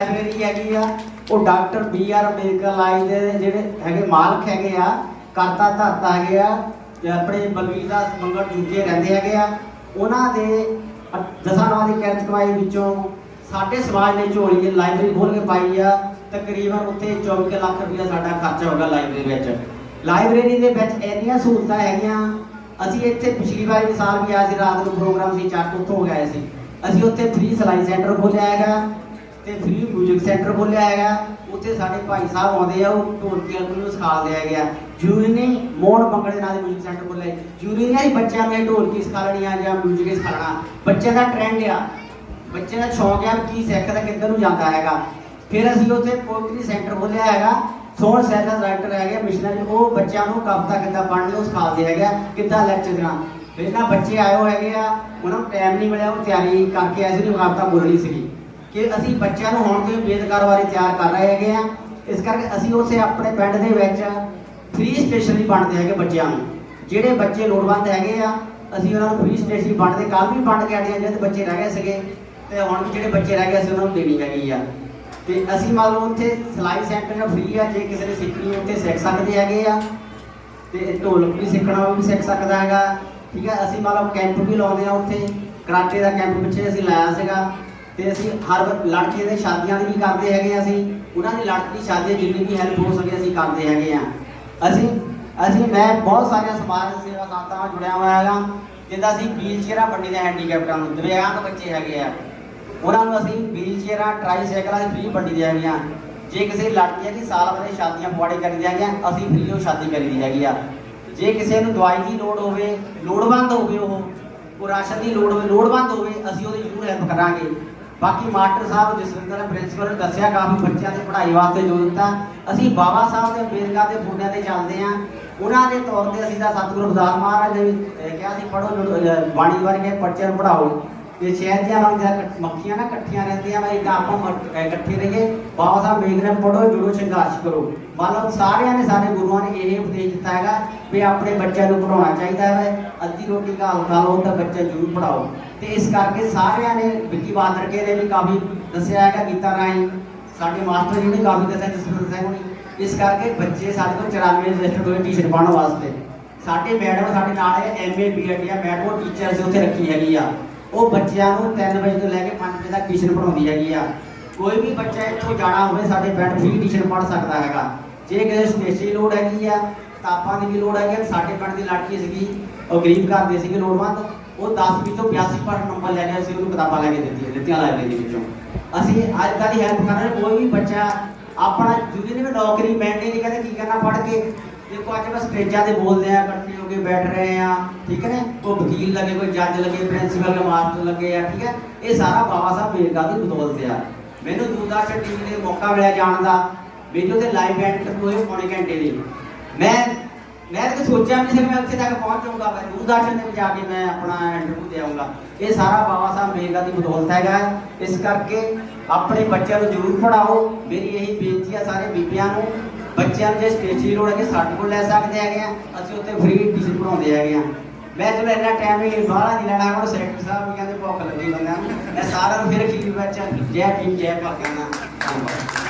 Library ਹੈਗੀ ਆ। ਉਹ ਡਾਕਟਰ ਬੀ ਆਰ ਅੰਬੇਦਕਰ ਲਾਈ ਦੇ, ਜਿਹੜੇ ਹੈਗੇ ਮਾਲਕ ਹੈਗੇ ਆ, ਕਰਤਾ ਧਰਤਾ ਹੈਗੇ ਆ, ਤੇ ਆਪਣੇ ਬਲਵੀਰ ਦਾਸ ਮੰਗਲ ਜੁੱਜੇ ਰਹਿੰਦੇ ਹੈਗੇ ਆ। ਉਹਨਾਂ ਦੇ ਦਸਾਂ ਨਵਾਂ ਦੀ ਕਿਰਤ ਕਮਾਈ ਵਿੱਚੋਂ ਸਾਡੇ ਸਮਾਜ ਨੇ ਝੋਲੀ ਲਾਇਬ੍ਰੇਰੀ ਖੋਲ ਕੇ ਪਾਈ ਆ। ਤਕਰੀਬਨ ਉੱਥੇ 24 ਲੱਖ ਰੁਪਇਆ ਸਾਡਾ ਖਰਚਾ ਹੋਗਾ ਲਾਇਬ੍ਰੇਰੀ ਵਿੱਚ। ਲਾਇਬ੍ਰੇਰੀ ਦੇ ਵਿੱਚ ਇੰਨੀਆਂ ਸਹੂਲਤਾਂ ਹੈਗੀਆਂ, ਅਸੀਂ ਇੱਥੇ ਪਿਛਲੀ ਵਾਰ ਵੀ ਸਾਲ ਵੀ ਆਇਆ ਸੀ, ਰਾਤ ਨੂੰ ਪ੍ਰੋਗਰਾਮ ਸੀ, ਚੱਕ ਉੱਥੋਂ ਗਏ ਸੀ। ਅਸੀਂ ਉੱਥੇ ਫ੍ਰੀ ਸਿਲਾਈ ਸੈਂਟਰ ਖੋਲ੍ਹਿਆ ਹੈਗਾ। ਤੇ ਫ੍ਰੀ ਮਿਊਜ਼ਿਕ ਸੈਂਟਰ ਖੋਲਿਆ ਹੈਗਾ। ਉੱਥੇ ਸਾਡੇ ਭਾਈ ਸਾਹਿਬ ਆਉਂਦੇ ਆ ਉਹ ਢੋਲਕੀਆਂ ਨੂੰ ਸਿਖਾਉਂਦੇ ਹੈਗੇ। ਆ ਜ਼ਰੂਰੀ ਨਹੀਂ ਮੋੜ ਮੰਗਲ ਨਾਲ ਹੀ ਮਿਊਜ਼ਿਕ ਸੈਂਟਰ ਖੋਲ੍ਹਿਆ ਜ਼ਰੂਰੀ ਨਹੀਂ ਬੱਚਿਆਂ ਨੂੰ ਢੋਲਕੀ ਸਿਖਾ ਆ ਜਾਂ ਮਿਊਜ਼ਿਕ ਸਿਖਾਉਣਾ ਬੱਚਿਆਂ ਦਾ ਟ੍ਰੈਂਡ ਆ। ਬੱਚਿਆਂ ਦਾ ਸ਼ੌਂਕ ਆ ਵੀ ਕੀ ਸਿੱਖਦਾ ਕਿੱਧਰ ਨੂੰ ਜਾਂਦਾ ਹੈਗਾ। ਫਿਰ ਅਸੀਂ ਉੱਥੇ ਪੋਇਟਰੀ ਸੈਂਟਰ ਖੋਲਿਆ ਹੈਗਾ। ਸੋਹਣ ਸੈਦਾ ਰਾਈਟਰ ਹੈਗੇ ਮਿਸ਼ਨਰੀ ਉਹ ਬੱਚਿਆਂ ਨੂੰ ਕਵਿਤਾ ਕਿੱਦਾਂ ਪੜ੍ਹਨੀ ਉਹ ਸਿਖਾਉਂਦੇ ਹੈਗੇ ਆ, ਕਿੱਦਾਂ ਲੈਕਚਰ ਦੇਣਾ ਪਹਿਲਾਂ ਬੱਚੇ ਆਏ ਹੋਏ ਹੈਗੇ ਆ ਉਹਨਾਂ ਨੂੰ ਟਾਈਮ ਨਹੀਂ ਮਿਲਿਆ ਉਹ ਤਿਆਰੀ ਕਰਕੇ ਆਏ ਸੀ ਕਵਿਤਾ ਬੋਲਣੀ ਸੀਗੀ। ਕਿ ਅਸੀਂ ਬੱਚਿਆਂ ਨੂੰ ਹੁਣ ਤੋਂ ਬੇਦਕਾਰ ਬਾਰੇ ਤਿਆਰ ਕਰ ਰਹੇ ਹੈਗੇ ਆ। ਇਸ ਕਰਕੇ ਅਸੀਂ ਉਸੇ ਆਪਣੇ ਪਿੰਡ ਦੇ ਵਿੱਚ ਫ੍ਰੀ ਸਟੇਸ਼ਨਰੀ ਬਣਦੇ ਹੈਗੇ ਬੱਚਿਆਂ ਨੂੰ। ਜਿਹੜੇ ਬੱਚੇ ਲੋੜਵੰਦ ਹੈਗੇ ਆ, ਅਸੀਂ ਉਹਨਾਂ ਨੂੰ ਫ੍ਰੀ ਸਟੇਸ਼ਨਰੀ ਵੰਡਦੇ ਕੱਲ ਵੀ ਵੰਡ ਕੇ ਆਏ ਆ ਜਦ ਬੱਚੇ ਰਹਿ ਗਏ ਸੀਗੇ ਤੇ ਹੁਣ ਵੀ ਜਿਹੜੇ ਬੱਚੇ ਰਹਿ ਗਏ ਅਸੀਂ ਉਹਨਾਂ ਨੂੰ ਦੇਣੀ ਹੈਗੀ ਆ। ਤੇ ਅਸੀਂ ਮੰਨ ਲਓ ਉੱਥੇ ਸਿਲਾਈ ਸੈਂਟਰ ਫ੍ਰੀ ਆ, ਜੇ ਕਿਸੇ ਨੇ ਸਿੱਖਣੀ ਉੱਥੇ ਸਿੱਖ ਸਕਦੇ ਹੈਗੇ ਆ। ਤੇ ਢੋਲਕ ਵੀ ਸਿੱਖਣਾ, ਉਹ ਵੀ ਸਿੱਖ ਸਕਦਾ ਹੈਗਾ। ਠੀਕ ਹੈ, ਅਸੀਂ ਮੰਨ ਲਓ ਕੈਂਪ ਵੀ ਲਾਉਂਦੇ ਆ ਉੱਥੇ। ਕਰਾਟੇ ਦਾ ਕੈਂਪ ਪਿੱਛੇ ਅਸੀਂ ਲਾਇਆ ਸੀਗਾ। ਤੇ ਅਸੀਂ ਹਰ ਲੜਕੇ ਦੇ ਸ਼ਾਦੀਆਂ ਦੀ ਵੀ ਕਰਦੇ ਹੈਗੇ ਅਸੀਂ। ਉਹਨਾਂ ਦੀ ਲੜਕੀ ਦੀ ਸ਼ਾਦੀ ਜਿੰਨੀ ਵੀ ਹੈਲਪ ਹੋ ਸਕੇ ਅਸੀਂ ਕਰਦੇ ਹੈਗੇ ਆ। ਅਸੀਂ ਅਸੀਂ, ਮੈਂ ਬਹੁਤ ਸਾਰੀਆਂ ਸਮਾਜ ਸੇਵਾ ਸੰਸਥਾਵਾਂ ਨਾਲ ਜੁੜਿਆ ਹੋਇਆ ਹੈਗਾ। ਜਿੱਦਾਂ ਅਸੀਂ ਵੀਲ ਚੇਅਰਾਂ ਵੰਡੀ ਦੇ ਹੈਂਡੀਕੈਪਟਾਂ ਨੂੰ। ਦਿਵਿਆਂਗ ਬੱਚੇ ਹੈਗੇ ਆ। ਉਹਨਾਂ ਨੂੰ ਅਸੀਂ ਵੀਲ ਚੇਅਰਾਂ ਟ੍ਰਾਈਸਾਈਕਲਾਂ ਦੀ ਫ੍ਰੀ ਵੰਡੀ ਦੇ ਹੈਗੇ ਹੈਗੀਆਂ। ਜੇ ਕਿਸੇ ਲੜਕੀ ਦੀ ਸਾਲ ਬਾਰੇ ਸ਼ਾਦੀਆਂ ਪਵਾੜੇ ਕਰੀ ਹੈਗੀਆਂ, ਅਸੀਂ ਫ੍ਰੀ ਉਹ ਸ਼ਾਦੀ ਕਰੀ ਦੀ ਹੈਗੀ ਆ। ਜੇ ਕਿਸੇ ਨੂੰ ਦਵਾਈ ਦੀ ਲੋੜ ਹੋਵੇ, ਲੋੜਵੰਦ ਹੋਵੇ ਉਹ ਉਹ ਰਾਸ਼ਨ ਦੀ ਲੋੜ ਹੋਵੇ, ਲੋੜਵੰਦ ਹੋਵੇ, ਅਸੀਂ ਉਹਦੀ ਜ਼ਰੂਰ ਹੈਲਪ ਕਰਾਂਗੇ। ਬਾਕੀ ਮਾਸਟਰ ਸਾਹਿਬ ਜਸਵਿੰਦਰ ਪ੍ਰਿੰਸੀਪਲ ਨੇ ਦੱਸਿਆ ਕਾਫੀ ਬੱਚਿਆਂ ਦੀ ਪੜ੍ਹਾਈ ਵਾਸਤੇ ਜੋ ਦਿੱਤਾ। ਅਸੀਂ ਬਾਬਾ ਸਾਹਿਬ ਦੇ ਬੇਰਗਾ ਦੇ ਫੁੰਡਿਆਂ ਤੇ ਚੱਲਦੇ ਆਂ ਉਹਨਾਂ ਦੇ ਤੌਰ ਤੇ ਅਸੀਂ ਤਾਂ ਸਤਿਗੁਰੂ ਰਵਿਦਾਸ ਮਹਾਰਾਜ ਨੇ ਕਿਹਾ ਸੀ ਪੜੋ ਬਾਣੀ ਵਾਰੀ ਬੱਚਿਆਂ ਨੂੰ ਪੜਾਓ ਤੇ ਸ਼ਹਿਰ ਦੀਆਂ ਵਾਂਗ ਜਿਹੜਾ ਇਕੱਠ- ਮੱਖੀਆਂ ਨਾ ਇਕੱਠੀਆਂ ਰਹਿੰਦੀਆਂ ਵਾ ਇਦਾਂ ਆਪਾਂ ਇਕੱਠੇ ਰਹੀਏ। ਬਾਬਾ ਸਾਹਿਬ ਮੇਘ ਨੇ ਪੜੋ ਜੁੜੋ ਸੰਘਰਸ਼ ਕਰੋ। ਮੰਨ ਲਓ ਸਾਰਿਆਂ ਨੇ ਸਾਡੇ ਗੁਰੂਆਂ ਨੇ ਇਹ ਉਪਦੇਸ਼ ਦਿੱਤਾ ਹੈਗਾ ਵੀ ਆਪਣੇ ਬੱਚਿਆਂ ਨੂੰ ਪੜਾਉਣਾ ਚਾਹੀਦਾ ਹੈ ਅੱਧੀ ਰੋਟੀ ਘਾਲ ਖਾ ਲਓ ਤਾਂ ਬੱਚਾ ਜ਼ਰੂਰ ਪੜਾਓ ਤੇ ਇਸ ਕਰਕੇ ਸਾਰਿਆਂ ਨੇ ਵਿੱਕੀ ਬਾਦਰ ਕੇ ਨੇ ਵੀ ਕਾਫੀ ਦੱਸਿਆ ਹੈਗਾ ਗੀਤਾ ਰਾਹੀਂ। ਸਾਡੇ ਮਾਸਟਰ ਜੀ ਨੇ ਕਾਫੀ ਦੱਸਿਆ ਜਸਵਿੰਦਰ ਸਿੰਘ ਹੋਣੀ। ਇਸ ਕਰਕੇ ਬੱਚੇ ਸਾਡੇ ਕੋਲ 94 ਰਜਿਸਟਰਡ ਹੋਏ ਟੀਚਰ ਪੜ੍ਹਨ ਵਾਸਤੇ। ਸਾਡੇ ਮੈਡਮ ਸਾਡੇ ਨਾਲ ਹੈ ਐਮਏ ਬੀਐਡ ਆ। ਮੈਡਮ ਟੀਚਰ ਅਸੀਂ ਉੱਥੇ ਰੱਖੀ ਹੈਗੀ ਆ। ਉਹ ਬੱਚਿਆਂ ਨੂੰ 3 ਵਜੇ ਤੋਂ ਲੈ ਕੇ 5 ਵਜੇ ਤੱਕ ਟਿਊਸ਼ਨ ਪੜਾਉਂਦੀ ਹੈਗੀ ਆ। ਕੋਈ ਵੀ ਬੱਚਾ ਇੱਥੋਂ ਜਾਣਾ ਹੋਵੇ, ਸਾਡੇ ਪਿੰਡ ਫ੍ਰੀ ਟਿਊਸ਼ਨ ਪੜ੍ਹ ਸਕਦਾ ਹੈਗਾ। ਜੇ ਕਿਸੇ ਸਪੈਸ਼ਲ ਲੋੜ ਹੈਗੀ ਆ ਕਿਤਾਬਾਂ ਦੀ ਵੀ ਲੋੜ ਹੈਗੀ ਸਾਡੇ ਪਿੰਡ ਦੀ ਲੜਕੀ ਸੀਗੀ, ਉਹ ਗਰੀਬ ਘਰ ਦੇ ਸੀਗੇ ਲੋੜਵੰਦ, ਉਹ 10 ਵਿੱਚੋਂ 82 ਪਰ ਨੰਬਰ ਲੈ ਗਿਆ ਸੀ ਉਹਨੂੰ ਕਿਤਾਬਾਂ ਲੈ ਕੇ ਦਿੱਤੀਆਂ ਦਿੱਤੀਆਂ ਲਾਇਬ੍ਰੇਰੀ ਵਿੱਚੋਂ। ਅਸੀਂ ਅੱਜ ਕੱਲ੍ਹ ਦੀ ਹੈਲਪ ਕਰ ਰਹੇ ਕੋਈ ਵੀ ਬੱਚਾ ਆਪਣਾ, ਜਿਹਦੇ ਨੇ ਵੀ ਨੌਕਰੀ ਮਿਲਣੀ ਨਹੀਂ ਕਹਿੰਦੇ ਕੀ ਕਰਨਾ, ਪੜ੍ਹ ਕੇ ਦੇਖੋ ਅੱਜ ਬਸ ਸਟੇਜਾਂ ਤੇ ਬੋਲਦੇ ਆ, ਇਕੱਠੇ ਹੋ ਕੇ ਬੈਠ ਰਹੇ ਆ, ਠੀਕ ਹੈ ਨਾ? ਕੋਈ ਵਕੀਲ ਲੱਗੇ, ਕੋਈ ਜੱਜ ਲੱਗੇ ਪ੍ਰਿੰਸੀਪਲ ਲੱਗੇ ਮਾਸਟਰ ਲੱਗੇ ਆ, ਠੀਕ ਹੈ? ਇਹ ਸਾਰਾ ਬਾਬਾ ਸਾਹਿਬ ਬੇਰਗਾ ਦੀ ਬਦੌਲਤ ਆ। ਮੈਨੂੰ ਦੂਰਦਰਸ਼ਨ ਟੀਵੀ ਤੇ ਮੌਕਾ ਮਿਲਿਆ ਜਾਣ ਦਾ। ਮੈਨੂੰ ਤੇ ਲਾਈਵ ਬੈਂਡ ਹੋਏ ਪੌਣੇ ਘੰਟੇ ਦੀ ਮੈਂ ਮੈਂ ਤਾਂ ਸੋਚਿਆ ਵੀ ਨਹੀਂ ਸੀ ਮੈਂ ਉੱਥੇ ਤੱਕ ਪਹੁੰਚ ਜਾਊਂਗਾ। ਮੈਂ ਦੂਰਦਰਸ਼ਨ ਵਿੱਚ ਜਾ ਕੇ ਮੈਂ ਆਪਣਾ ਇੰਟਰਵਿਊ ਦੇ ਆਊਂਗਾ। ਇਹ ਸਾਰਾ ਬਾਬਾ ਸਾਹਿਬ ਬੇਰਗਾ ਦੀ ਬਦੌਲਤ ਹੈਗਾ। ਇਸ ਕਰਕੇ ਆਪਣੇ ਬੱਚਿਆਂ ਨੂੰ ਜ਼ਰੂਰ ਪੜਾਓ ਮੇਰੀ ਇਹੀ ਬੇਨਤੀ ਆ ਸਾਰੇ ਬੀਬੀਆਂ ਨੂੰ। ਬੱਚਿਆਂ ਨੂੰ ਜੇ ਸਟੇਸ਼ਨਰੀ ਲੋੜ ਹੈਗੀ, ਸਾਡੇ ਕੋਲ ਲੈ ਸਕਦੇ ਹੈਗੇ ਆ। ਅਸੀਂ ਉੱਥੇ ਫ੍ਰੀ ਟਿਊਸ਼ਨ ਪੜਾਉਂਦੇ ਹੈਗੇ ਆ। ਮੈਂ ਚਲੋ ਇੰਨਾ ਟਾਈਮ ਹੀ ਬਾਹਲਾ ਨਹੀਂ ਲੈਣਾ, ਹੁਣ ਸੈਕਟਰ ਸਾਹਿਬ ਵੀ ਕਹਿੰਦੇ ਭੁੱਖ ਲੱਗੀ ਬੰਦਿਆਂ ਨੂੰ। ਮੈਂ ਸਾਰਿਆਂ ਨੂੰ ਫਿਰ ਅਖੀਰ ਵਿੱਚ ਜੈ ਭੀਮ, ਜੈ ਭਾਰਤ ਕਹਿੰਦਾ। ਧੰਨਵਾਦ।